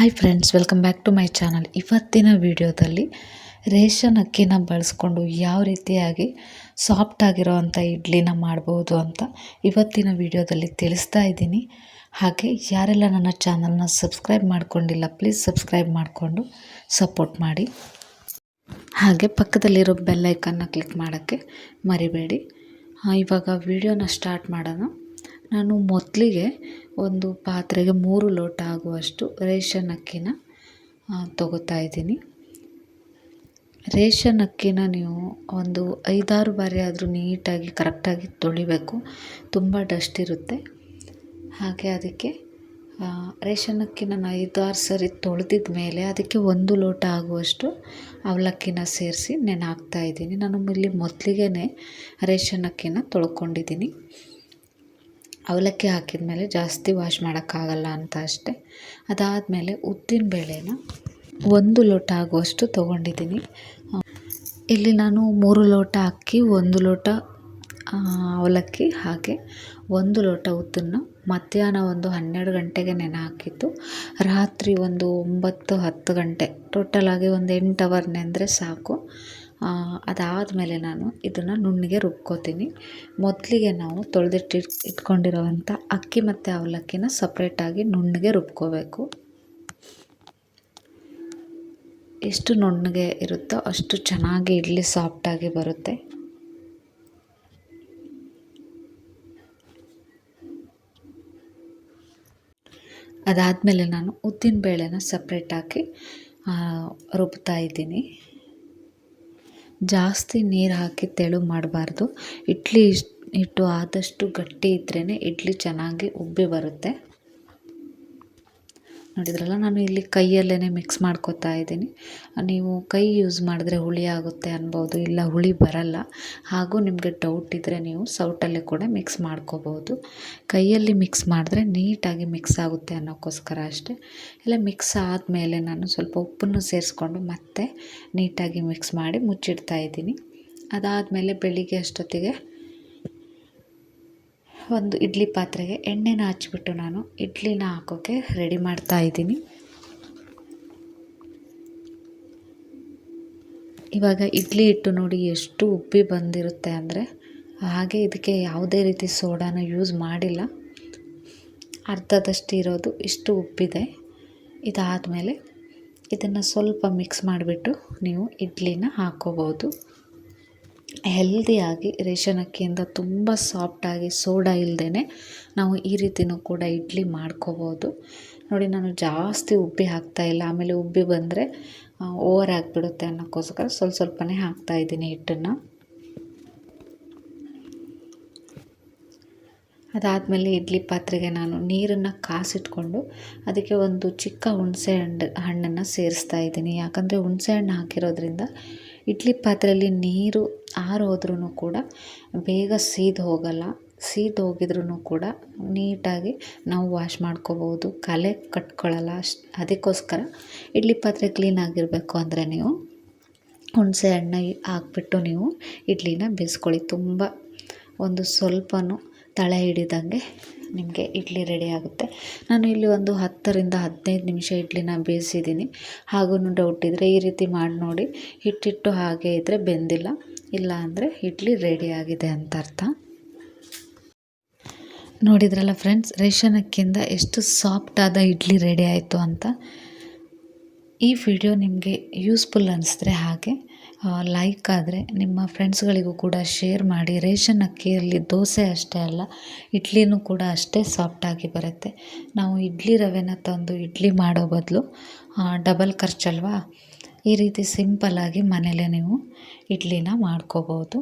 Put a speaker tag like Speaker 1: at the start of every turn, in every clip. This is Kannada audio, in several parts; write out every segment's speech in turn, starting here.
Speaker 1: Hi friends welcome back to my channel ಇವತ್ತಿನ ವಿಡಿಯೋದಲ್ಲಿ ರೇಷನ್ ಅಕ್ಕಿನ ಬಳಸ್ಕೊಂಡು ಯಾವ ರೀತಿಯಾಗಿ ಸಾಫ್ಟ್ ಆಗಿರೋವಂಥ ಇಡ್ಲಿನ ಮಾಡ್ಬೋದು ಅಂತ ಇವತ್ತಿನ ವಿಡಿಯೋದಲ್ಲಿ ತಿಳಿಸ್ತಾ ಇದ್ದೀನಿ. ಹಾಗೆ ಯಾರೆಲ್ಲ ನನ್ನ ಚಾನಲ್ನ ಸಬ್ಸ್ಕ್ರೈಬ್ ಮಾಡ್ಕೊಂಡಿಲ್ಲ ಪ್ಲೀಸ್ ಸಬ್ಸ್ಕ್ರೈಬ್ ಮಾಡಿಕೊಂಡು ಸಪೋರ್ಟ್ ಮಾಡಿ. ಹಾಗೆ ಪಕ್ಕದಲ್ಲಿರೋ ಬೆಲ್ಲೈಕನ್ನ ಕ್ಲಿಕ್ ಮಾಡೋಕ್ಕೆ ಮರಿಬೇಡಿ. ಇವಾಗ ವಿಡಿಯೋನ ಸ್ಟಾರ್ಟ್ ಮಾಡೋಣ. ನಾನು ಮೊದಲಿಗೆ ಒಂದು ಪಾತ್ರೆಗೆ ಮೂರು ಲೋಟ ಆಗುವಷ್ಟು ರೇಷನ್ ಅಕ್ಕಿನ ತಗೋತಾ ಇದ್ದೀನಿ. ರೇಷನ್ ಅಕ್ಕಿನ ನೀವು ಒಂದು ಐದಾರು ಬಾರಿ ಆದರೂ ನೀಟಾಗಿ, ಕರೆಕ್ಟಾಗಿ ತೊಳಿಬೇಕು. ತುಂಬ ಡಸ್ಟ್ ಇರುತ್ತೆ. ಹಾಗೆ ಅದಕ್ಕೆ ರೇಷನ್ ಅಕ್ಕಿನ ನಾನು ಐದಾರು ಸರಿ ತೊಳೆದಿದ ಮೇಲೆ ಅದಕ್ಕೆ ಒಂದು ಲೋಟ ಆಗುವಷ್ಟು ಅವಲಕ್ಕಿನ ಸೇರಿಸಿ ನೆನೆ ಹಾಕ್ತಾ ಇದ್ದೀನಿ. ನಾನು ಇಲ್ಲಿ ಮೊದಲಿಗೆ ರೇಷನ್ ಅಕ್ಕಿನ ತೊಳ್ಕೊಂಡಿದ್ದೀನಿ. ಅವಲಕ್ಕಿ ಹಾಕಿದ ಮೇಲೆ ಜಾಸ್ತಿ ವಾಶ್ ಮಾಡೋಕ್ಕಾಗಲ್ಲ ಅಂತ ಅಷ್ಟೆ. ಅದಾದಮೇಲೆ ಉದ್ದಿನ ಬೇಳೆನ ಒಂದು ಲೋಟ ಆಗುವಷ್ಟು ತೊಗೊಂಡಿದ್ದೀನಿ. ಇಲ್ಲಿ ನಾನು ಮೂರು ಲೋಟ ಅಕ್ಕಿ, ಒಂದು ಲೋಟ ಅವಲಕ್ಕಿ ಹಾಗೆ ಒಂದು ಲೋಟ ಉದ್ದನ್ನು ಮಧ್ಯಾಹ್ನ ಒಂದು ಹನ್ನೆರಡು ಗಂಟೆಗೆ ನೆನೆ ಹಾಕಿದ್ದು. ರಾತ್ರಿ ಒಂದು ಒಂಬತ್ತು ಹತ್ತು ಗಂಟೆ. ಟೋಟಲಾಗಿ ಒಂದು ಎಂಟು ಅವರ್ ನೆಂದರೆ ಸಾಕು. ಅದಾದಮೇಲೆ ನಾನು ಇದನ್ನು ನುಣ್ಣಗೆ ರುಬ್ಕೋತೀನಿ. ಮೊದಲಿಗೆ ನಾವು ತೊಳೆದಿಟ್ಟು ಇಟ್ಕೊಂಡಿರೋವಂಥ ಅಕ್ಕಿ ಮತ್ತು ಅವಲಕ್ಕಿನ ಸಪ್ರೇಟಾಗಿ ನುಣ್ಣಗೆ ರುಬ್ಕೋಬೇಕು. ಎಷ್ಟು ನುಣ್ಣಗೆ ಇರುತ್ತೋ ಅಷ್ಟು ಚೆನ್ನಾಗಿ ಇಡ್ಲಿ ಸಾಫ್ಟಾಗಿ ಬರುತ್ತೆ. ಅದಾದಮೇಲೆ ನಾನು ಉದ್ದಿನ ಬೇಳೆನ ಸಪ್ರೇಟ್ ಹಾಕಿ ರುಬ್ತಾ ಇದ್ದೀನಿ. ಜಾಸ್ತಿ ನೀರು ಹಾಕಿ ತೆಳು ಮಾಡಬಾರ್ದು. ಇಡ್ಲಿ ಹಿಟ್ಟು ಆದಷ್ಟು ಗಟ್ಟಿ ಇದ್ರೇ ಇಡ್ಲಿ ಚೆನ್ನಾಗಿ ಉಬ್ಬಿ ಬರುತ್ತೆ. ನೋಡಿದ್ರಲ್ಲ, ನಾನು ಇಲ್ಲಿ ಕೈಯಲ್ಲೇ ಮಿಕ್ಸ್ ಮಾಡ್ಕೋತಾ ಇದ್ದೀನಿ. ನೀವು ಕೈ ಯೂಸ್ ಮಾಡಿದ್ರೆ ಹುಳಿ ಆಗುತ್ತೆ ಅನ್ಬೋದು, ಇಲ್ಲ ಹುಳಿ ಬರಲ್ಲ. ಹಾಗೂ ನಿಮಗೆ ಡೌಟ್ ಇದ್ದರೆ ನೀವು ಸೌಟಲ್ಲೇ ಕೂಡ ಮಿಕ್ಸ್ ಮಾಡ್ಕೋಬೋದು. ಕೈಯಲ್ಲಿ ಮಿಕ್ಸ್ ಮಾಡಿದ್ರೆ ನೀಟಾಗಿ ಮಿಕ್ಸ್ ಆಗುತ್ತೆ ಅನ್ನೋಕ್ಕೋಸ್ಕರ ಅಷ್ಟೇ. ಇಲ್ಲ ಮಿಕ್ಸ್ ಆದಮೇಲೆ ನಾನು ಸ್ವಲ್ಪ ಉಪ್ಪನ್ನು ಸೇರಿಸ್ಕೊಂಡು ಮತ್ತೆ ನೀಟಾಗಿ ಮಿಕ್ಸ್ ಮಾಡಿ ಮುಚ್ಚಿಡ್ತಾ ಇದ್ದೀನಿ. ಅದಾದಮೇಲೆ ಬೆಳಿಗ್ಗೆ ಅಷ್ಟೊತ್ತಿಗೆ ಒಂದು ಇಡ್ಲಿ ಪಾತ್ರೆಗೆ ಎಣ್ಣೆನ ಹಚ್ಬಿಟ್ಟು ನಾನು ಇಡ್ಲಿನ ಹಾಕೋಕ್ಕೆ ರೆಡಿ ಮಾಡ್ತಾ ಇದ್ದೀನಿ. ಇವಾಗ ಇಡ್ಲಿ ಹಿಟ್ಟು ನೋಡಿ ಎಷ್ಟು ಉಪ್ಪಿ ಬಂದಿರುತ್ತೆ ಅಂದರೆ ಹಾಗೆ ಇದಕ್ಕೆ ಯಾವುದೇ ರೀತಿ ಸೋಡಾನ ಯೂಸ್ ಮಾಡಿಲ್ಲ. ಅರ್ಧದಷ್ಟು ಇರೋದು ಇಷ್ಟು ಉಬ್ಬಿದೆ ಇದಾದಮೇಲೆ ಇದನ್ನು ಸ್ವಲ್ಪ ಮಿಕ್ಸ್ ಮಾಡಿಬಿಟ್ಟು ನೀವು ಇಡ್ಲಿನ ಹಾಕ್ಕೋಬೋದು ಹೆಲ್ದಿಯಾಗಿ ರೇಷನ್ ಅಕ್ಕಿಯಿಂದ ತುಂಬ ಸಾಫ್ಟಾಗಿ ಸೋಡಾ ಇಲ್ಲದೇ ನಾವು ಈ ರೀತಿನೂ ಕೂಡ ಇಡ್ಲಿ ಮಾಡ್ಕೋಬೋದು. ನೋಡಿ, ನಾನು ಜಾಸ್ತಿ ಉಬ್ಬಿ ಹಾಕ್ತಾ ಇಲ್ಲ. ಆಮೇಲೆ ಉಬ್ಬಿ ಬಂದರೆ ಓವರ್ ಆಗಿಬಿಡುತ್ತೆ ಅನ್ನೋಕ್ಕೋಸ್ಕರ ಸ್ವಲ್ಪ ಸ್ವಲ್ಪನೇ ಹಾಕ್ತಾ ಇದ್ದೀನಿ ಹಿಟ್ಟನ್ನು. ಅದಾದಮೇಲೆ ಇಡ್ಲಿ ಪಾತ್ರೆಗೆ ನಾನು ನೀರನ್ನು ಕಾಸಿಟ್ಕೊಂಡು ಅದಕ್ಕೆ ಒಂದು ಚಿಕ್ಕ ಹುಣಸೆ ಹಣ್ಣು, ಹಣ್ಣನ್ನು ಸೇರಿಸ್ತಾ ಇದ್ದೀನಿ. ಯಾಕಂದರೆ ಹುಣಸೆ ಹಣ್ಣು ಹಾಕಿರೋದ್ರಿಂದ ಇಡ್ಲಿ ಪಾತ್ರೆಯಲ್ಲಿ ನೀರು ಆರೋದ್ರೂ ಕೂಡ ಬೇಗ ಸೀದು ಹೋಗಲ್ಲ. ಸೀದು ಹೋಗಿದ್ರೂ ಕೂಡ ನೀಟಾಗಿ ನಾವು ವಾಶ್ ಮಾಡ್ಕೋಬೋದು ಕಲೆ ಕಟ್ಕೊಳ್ಳಲ್ಲ ಅಷ್ಟು ಅದಕ್ಕೋಸ್ಕರ ಇಡ್ಲಿ ಪಾತ್ರೆ ಕ್ಲೀನಾಗಿರಬೇಕು ಅಂದರೆ ನೀವು ಹುಣಸೆ ಹಣ್ಣು ಹಾಕ್ಬಿಟ್ಟು ನೀವು ಇಡ್ಲಿನ ಬೇಯಿಸ್ಕೊಳ್ಳಿ. ತುಂಬ ಒಂದು ಸ್ವಲ್ಪನೂ ತಳೆ ಹಿಡಿದಂಗೆ ನಿಮಗೆ ಇಡ್ಲಿ ರೆಡಿ ಆಗುತ್ತೆ. ನಾನು ಇಲ್ಲಿ ಒಂದು ಹತ್ತರಿಂದ ಹದಿನೈದು ನಿಮಿಷ ಇಡ್ಲಿನ ಬೇಯಿಸಿದ್ದೀನಿ. ಹಾಗೂ ಡೌಟ್ ಇದ್ದರೆ ಈ ರೀತಿ ಮಾಡಿ ನೋಡಿ. ಹಿಟ್ಟಿಟ್ಟು ಹಾಗೆ ಇದ್ದರೆ ಬೆಂದಿಲ್ಲ. ಇಲ್ಲ ಅಂದರೆ ಇಡ್ಲಿ ರೆಡಿ ಆಗಿದೆ ಅಂತ ಅರ್ಥ. ನೋಡಿದ್ರಲ್ಲ ಫ್ರೆಂಡ್ಸ್ ರೇಷನ್ ಅಕ್ಕಿಯಿಂದ ಎಷ್ಟು ಸಾಫ್ಟಾದ ಇಡ್ಲಿ ರೆಡಿ ಆಯಿತು ಅಂತ. ಈ ವಿಡಿಯೋ ನಿಮಗೆ ಯೂಸ್ಫುಲ್ ಅನಿಸಿದ್ರೆ ಹಾಗೆ ಲೈಕ್ ಆದರೆ ನಿಮ್ಮ ಫ್ರೆಂಡ್ಸ್ಗಳಿಗೂ ಕೂಡ ಶೇರ್ ಮಾಡಿ. ರೇಷನ್ ಅಕ್ಕಿಯಲ್ಲಿ ದೋಸೆ ಅಷ್ಟೇ ಅಲ್ಲ, ಇಡ್ಲಿನೂ ಕೂಡ ಅಷ್ಟೇ ಸಾಫ್ಟಾಗಿ ಬರುತ್ತೆ. ನಾವು ಇಡ್ಲಿ ರವೆನ ತಂದು ಇಡ್ಲಿ ಮಾಡೋ ಬದಲು ಡಬಲ್ ಖರ್ಚಲ್ವಾ? ಈ ರೀತಿ ಸಿಂಪಲ್ಲಾಗಿ ಮನೆಯಲ್ಲೇ ನೀವು ಇಡ್ಲಿನ ಮಾಡ್ಕೋಬೋದು.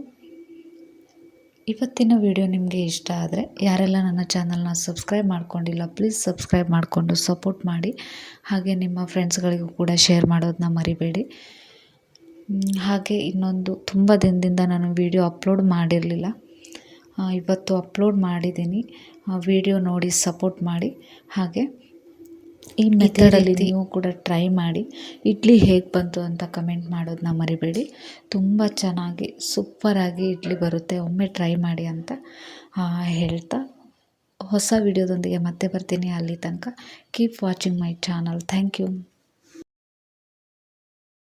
Speaker 1: ಇವತ್ತಿನ ವಿಡಿಯೋ ನಿಮಗೆ ಇಷ್ಟ ಆದರೆ ಯಾರೆಲ್ಲ ನನ್ನ ಚಾನಲ್ನ ಸಬ್ಸ್ಕ್ರೈಬ್ ಮಾಡ್ಕೊಂಡಿಲ್ಲ, ಪ್ಲೀಸ್ ಸಬ್ಸ್ಕ್ರೈಬ್ ಮಾಡಿಕೊಂಡು ಸಪೋರ್ಟ್ ಮಾಡಿ. ಹಾಗೆ ನಿಮ್ಮ ಫ್ರೆಂಡ್ಸ್ಗಳಿಗೂ ಕೂಡ ಶೇರ್ ಮಾಡೋದನ್ನ ಮರಿಬೇಡಿ. ಹಾಗೆ ಇನ್ನೊಂದು ತುಂಬ ದಿನದಿಂದ ನಾನು ವಿಡಿಯೋ ಅಪ್ಲೋಡ್ ಮಾಡಿರಲಿಲ್ಲ. ಇವತ್ತು ಅಪ್ಲೋಡ್ ಮಾಡಿದ್ದೀನಿ. ವಿಡಿಯೋ ನೋಡಿ ಸಪೋರ್ಟ್ ಮಾಡಿ. ಹಾಗೆ ಈ ಮೆಥಡಲ್ಲಿ ನೀವು ಕೂಡ ಟ್ರೈ ಮಾಡಿ. ಇಡ್ಲಿ ಹೇಗೆ ಬಂತು ಅಂತ ಕಮೆಂಟ್ ಮಾಡೋದನ್ನ ಮರಿಬೇಡಿ. ತುಂಬ ಚೆನ್ನಾಗಿ ಸೂಪರಾಗಿ ಇಡ್ಲಿ ಬರುತ್ತೆ. ಒಮ್ಮೆ ಟ್ರೈ ಮಾಡಿ ಅಂತ ಹೇಳ್ತಾ. ಹೊಸ ವಿಡಿಯೋದೊಂದಿಗೆ ಮತ್ತೆ ಬರ್ತೀನಿ ಅಲ್ಲಿ ತನಕ. Keep watching my channel thank you